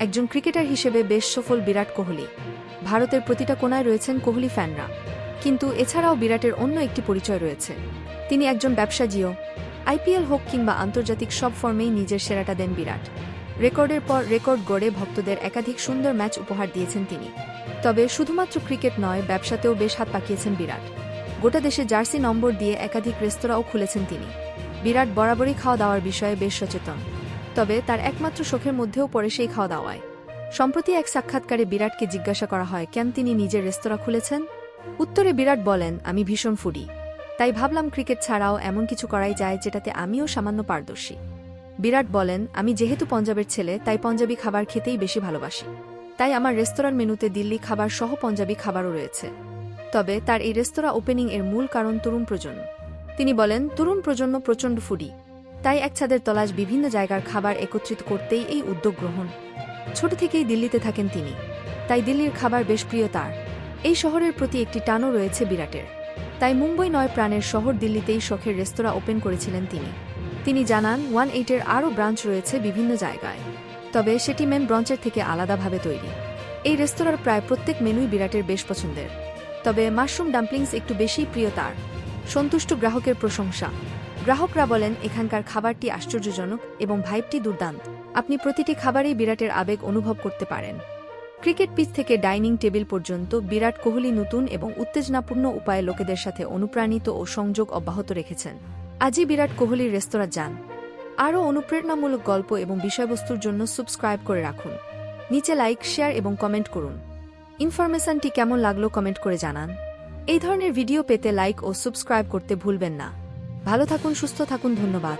একজন ক্রিকেটার হিসেবে বেশ সফল বিরাট কোহলি। ভারতের প্রতিটা কোনায় রয়েছেন কোহলি ফ্যানরা। কিন্তু এছাড়াও বিরাটের অন্য একটি পরিচয় রয়েছে। তিনি একজন ব্যবসাজীও। আইপিএল হোক কিংবা আন্তর্জাতিক সব ফর্মেই নিজের সেরাটা দেন বিরাট। রেকর্ডের পর রেকর্ড গড়ে ভক্তদের একাধিক সুন্দর ম্যাচ উপহার দিয়েছেন তিনি। তবে শুধুমাত্র ক্রিকেট নয়, ব্যবসাতেও বেশ হাত পাকিয়েছেন বিরাট। গোটা দেশে জার্সি নম্বর দিয়ে একাধিক রেস্তোরাঁও খুলেছেন তিনি। বিরাট বরাবরই খাওয়া দাওয়ার বিষয়ে বেশ সচেতন। তবে তার একমাত্র শখের মধ্যেও পড়ে সেই খাওয়া দাওয়ায় সম্প্রতি এক সাক্ষাৎকারে বিরাটকে জিজ্ঞাসা করা হয়, কেন তিনি নিজের রেস্তোরাঁ খুলেছেন? উত্তরে বিরাট বলেন, আমি ভীষণ ফুডি। তাই ভাবলাম ক্রিকেট ছাড়াও এমন কিছু করাই যায় যেটাতে আমিও সামান্য পারদর্শী। বিরাট বলেন, আমি যেহেতু পঞ্জাবের ছেলে, তাই পঞ্জাবি খাবার খেতেই বেশি ভালোবাসি। তাই আমার রেস্তোরাঁর মেনুতে দিল্লি খাবার সহ পঞ্জাবি খাবারও রয়েছে। তবে তার এই রেস্তোরাঁ ওপেনিং এর মূল কারণ তরুণ প্রজন্ম। তিনি বলেন, তরুণ প্রজন্ম প্রচণ্ড ফুডি। তাই এক ছাদের তলাশ বিভিন্ন জায়গার খাবার একত্রিত করতেই এই উদ্যোগ গ্রহণ। ছোট থেকেই দিল্লিতে থাকেন তিনি। তাই দিল্লির খাবার বেশ প্রিয় তার। এই শহরের প্রতি একটি টানও রয়েছে বিরাটের। তাই মুম্বই নয় প্রাণের শহর দিল্লিতেই শখের রেস্তোরাঁ ওপেন করেছিলেন তিনি। তিনি জানান, ওয়ান এইটের আরও ব্রাঞ্চ রয়েছে বিভিন্ন জায়গায়। তবে সেটি মেন ব্রাঞ্চের থেকে আলাদাভাবে তৈরি। এই রেস্তোরাঁর প্রায় প্রত্যেক মেনুই বিরাটের বেশ পছন্দের। তবে মাশরুম ডাম্পলিংস একটু বেশিই প্রিয় তার। সন্তুষ্ট গ্রাহকের প্রশংসা। গ্রাহকরা বলেন, এখানকার খাবারটি আশ্চর্যজনক এবং ভাইবটি দুর্দান্ত। আপনি প্রতিটি খাবারেই বিরাটের আবেগ অনুভব করতে পারেন। ক্রিকেট পিচ থেকে ডাইনিং টেবিল পর্যন্ত বিরাট কোহলি নতুন এবং উত্তেজনাপূর্ণ উপায়ে লোকেদের সাথে অনুপ্রাণিত ও সংযোগ অব্যাহত রেখেছেন। আজই বিরাট কোহলির রেস্তোরাঁ যান। আরও অনুপ্রেরণামূলক গল্প এবং বিষয়বস্তুর জন্য সাবস্ক্রাইব করে রাখুন। নিচে লাইক, শেয়ার এবং কমেন্ট করুন। ইনফরমেশনটি কেমন লাগল কমেন্ট করে জানান। এই ধরনের ভিডিও পেতে লাইক ও সাবস্ক্রাইব করতে ভুলবেন না। ভালো থাকুন, সুস্থ থাকুন, ধন্যবাদ।